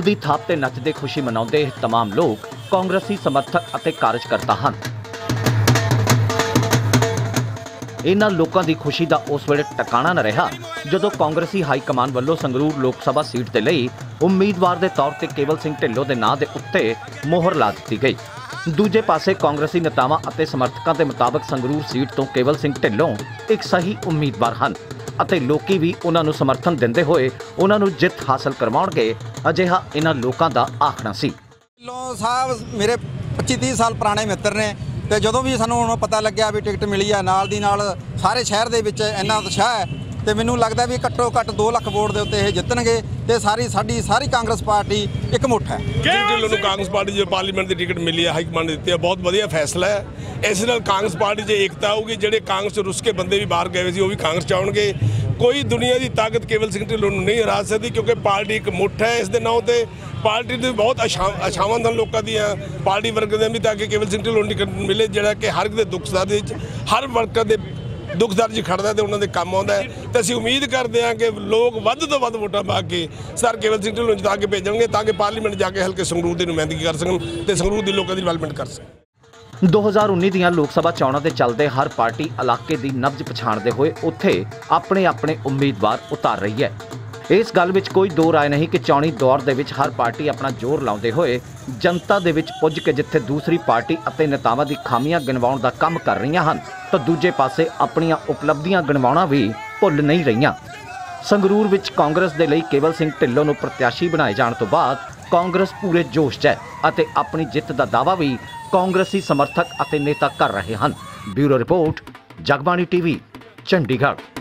ਢੋਲ ਦੀ ਥਾਪ ਤੇ ਨੱਚਦੇ ਖੁਸ਼ੀ ਮਨਾਉਂਦੇ ਇਹ तमाम ਲੋਕ ਕਾਂਗਰਸੀ ਸਮਰਥਕ ਅਤੇ ਕਾਰਜਕਰਤਾ ਹਨ ਇਹਨਾਂ ਲੋਕਾਂ ਦੀ ਖੁਸ਼ੀ ਦਾ ਉਸ ਵੇਲੇ ਟਿਕਾਣਾ ਨਾ ਰਿਹਾ ਜਦੋਂ ਕਾਂਗਰਸੀ ਹਾਈ ਕਮਾਨ ਵੱਲੋਂ ਸੰਗਰੂਰ ਲੋਕ ਸਭਾ ਸੀਟ ਦੇ ਲਈ ਉਮੀਦਵਾਰ ਦੇ ਤੌਰ ਤੇ ਕੇਵਲ ਸਿੰਘ ਢਿੱਲੋਂ ਦੇ ਨਾਂ ਦੇ ਉੱਤੇ ਮੋਹਰ ਲਾ ਦਿੱਤੀ ਗਈ ਦੂਜੇ ਪਾਸੇ ਕਾਂਗਰਸੀ ਨੇਤਾਵਾਂ ਅਤੇ ਸਮਰਥਕਾਂ ਦੇ ਮੁਤਾਬਕ ਸੰਗਰੂਰ ਸੀਟ ਤੋਂ ਕੇਵਲ ਸਿੰਘ ਢਿੱਲੋਂ ਇੱਕ ਸਹੀ ਉਮੀਦਵਾਰ ਹਨ ਅਤੇ ਲੋਕੀ ਵੀ ਉਹਨਾਂ ਨੂੰ ਸਮਰਥਨ ਦਿੰਦੇ ਹੋਏ ਉਹਨਾਂ ਨੂੰ ਜਿੱਤ ਹਾਸਲ ਕਰਵਾਉਣਗੇ, ਅਜਿਹਾ ਇਹਨਾਂ ਲੋਕਾਂ ਦਾ ਆਖਣਾ ਸੀ। ਢਿੱਲੋਂ ਸਾਹਿਬ, ਮੇਰੇ 25 30 ਸਾਲ ਪੁਰਾਣੇ ਮਿੱਤਰ ਨੇ ਤੇ ਜਦੋਂ ਵੀ ਸਾਨੂੰ ਹੁਣ ਪਤਾ ਲੱਗਿਆ ਵੀ ਟਿਕਟ ਮਿਲੀ ਆ, ਨਾਲ ਦੀ ਨਾਲ ਸਾਰੇ ਸ਼ਹਿਰ ਦੇ ਵਿੱਚ ਇੰਨਾ ਉਤਸ਼ਾਹ ਹੈ ਤੇ ਮੈਨੂੰ ਲੱਗਦਾ ਵੀ ਘੱਟੋ ਘੱਟ 2 ਲੱਖ ਵੋਟ ਦੇ ਉੱਤੇ ਇਹ ਜਿੱਤਣਗੇ ਤੇ ਸਾਰੀ ਸਾਡੀ ਸਾਰੀ ਕਾਂਗਰਸ ਪਾਰਟੀ ਇੱਕ ਮੁੱਠ ਹੈ। ਸਿੰਘ ਢਿੱਲੋਂ ਨੂੰ ਕਾਂਗਰਸ ਪਾਰਟੀ ਜੇ ਪਾਰਲੀਮੈਂਟ ਦੀ ਟਿਕਟ ਮਿਲੀ ਹੈ, ਹਾਈ ਕਮਾਂਡ ਦਿੱਤੀ ਹੈ, ਬਹੁਤ ਵਧੀਆ ਫੈਸਲਾ ਹੈ। ਇਸ ਨਾਲ ਕਾਂਗਰਸ ਪਾਰਟੀ 'ਚ ਏਕਤਾ ਆਊਗੀ, ਜਿਹੜੇ ਕਾਂਗਰਸ 'ਚ ਰੁੱਸ ਕੇ ਬੰਦੇ ਵੀ ਬਾਹਰ ਗਏ ਸੀ, ਉਹ ਵੀ ਕਾਂਗਰਸ 'ਚ ਆਉਣਗੇ। ਕੋਈ ਦੁਨੀਆ ਦੀ ਤਾਕਤ ਕੇਵਲ ਸਿੰਘ ਢਿੱਲੋਂ ਨੂੰ ਨਹੀਂ ਹਰਾ ਸਕਦੀ, ਕਿਉਂਕਿ ਪਾਰਟੀ ਇੱਕ ਮੁੱਠ ਹੈ ਇਸ ਦੇ ਨਾਂ ਤੇ ਪਾਰਟੀ ਦੇ ਬਹੁਤ ਆਸ਼ਾ- ਆਸ਼ਾਵਾਂ ਹਨ ਲੋਕਾਂ ਦੀਆਂ, ਪਾਰਟੀ ਵਰਗ ਦੇ ਵੀ ਤਾਂ ਕਿ ਕੇਵਲ ਸਿੰਘ ਢਿੱਲੋਂ ਨੂੰ ਟਿਕਟ ਮਿਲੇ, ਜਿਹੜਾ ਕਿ ਹਰ ਇੱਕ ਦੇ ਦੁੱਖ ਸੁੱਖ ਵਿੱਚ ਹਰ ਵਰਕਰ ਦੇ ਦੁੱਖ ਦਰਜ ਖੜਦਾ ਤੇ ਉਹਨਾਂ ਦੇ ਕੰਮ ਆਉਂਦਾ ਹੈ। ਤੇ ਅਸੀਂ ਉਮੀਦ ਕਰਦੇ ਹਾਂ ਕਿ ਲੋਕ ਵੱਧ ਤੋਂ ਵੱਧ ਵੋਟਾਂ ਪਾ ਕੇ ਸਰ ਕੇਵਲ ਸਿੰਘ ਢਿੱਲੋਂ ਨੂੰ ਜਿਤਾ ਕੇ ਭੇਜਣਗੇ ਤਾਂ ਕਿ ਪਾਰਲੀਮੈਂਟ ਜਾ ਕੇ ਹਲਕੇ ਸੰਗਰੂਰ ਦੀ ਨੁਮਾਇੰਦਗੀ ਕਰ ਸਕਣ ਤੇ ਸੰਗਰੂਰ ਦੇ ਲੋਕਾਂ ਦੀ ਡਿਵੈਲਪਮੈਂਟ ਕਰ ਸਕਣ। 2019 ਦੀਆਂ ਲੋਕ ਸਭਾ ਚੋਣਾਂ ਦੇ ਚੱਲਦੇ ਹਰ ਪਾਰਟੀ ਇਲਾਕੇ ਦੀ ਨਬਜ਼ ਪਛਾਣਦੇ ਹੋਏ ਉੱਥੇ ਆਪਣੇ ਆਪਣੇ ਉਮੀਦਵਾਰ ਉਤਾਰ ਰਹੀ ਹੈ। ਇਸ ਗੱਲ ਵਿੱਚ ਕੋਈ ਦੋ ਰਾਏ ਨਹੀਂ ਕਿ ਚੌਣੀ ਦੌਰ ਦੇ ਵਿੱਚ ਹਰ ਪਾਰਟੀ ਆਪਣਾ ਜ਼ੋਰ ਲਾਉਂਦੇ ਹੋਏ ਜਨਤਾ ਦੇ ਵਿੱਚ ਪੁੱਜ ਕੇ ਜਿੱਥੇ ਦੂਸਰੀ ਪਾਰਟੀ ਅਤੇ ਨੇਤਾਵਾਂ ਦੀ ਖਾਮੀਆਂ ਗਿਣਵਾਉਣ ਦਾ ਕੰਮ ਕਰ ਰਹੀਆਂ ਹਨ, ਤਾਂ ਦੂਜੇ ਪਾਸੇ ਆਪਣੀਆਂ ਉਪਲਬਧੀਆਂ ਗਿਣਵਾਉਣਾ ਵੀ ਭੁੱਲ ਨਹੀਂ ਰਹੀਆਂ। ਸੰਗਰੂਰ ਵਿੱਚ ਕਾਂਗਰਸ ਦੇ ਲਈ ਕੇਵਲ ਸਿੰਘ ਢਿੱਲੋਂ ਨੂੰ ਪ੍ਰਤਿਆਸ਼ੀ ਬਣਾਏ ਜਾਣ ਤੋਂ ਬਾਅਦ ਕਾਂਗਰਸ ਪੂਰੇ ਜੋਸ਼ 'ਚ ਹੈ ਅਤੇ ਆਪਣੀ ਜਿੱਤ ਦਾ ਦਾਅਵਾ ਵੀ ਕਾਂਗਰਸੀ ਸਮਰਥਕ ਅਤੇ ਨੇਤਾ ਕਰ ਰਹੇ ਹਨ। Bureau report, Jagbani TV, Chandigarh.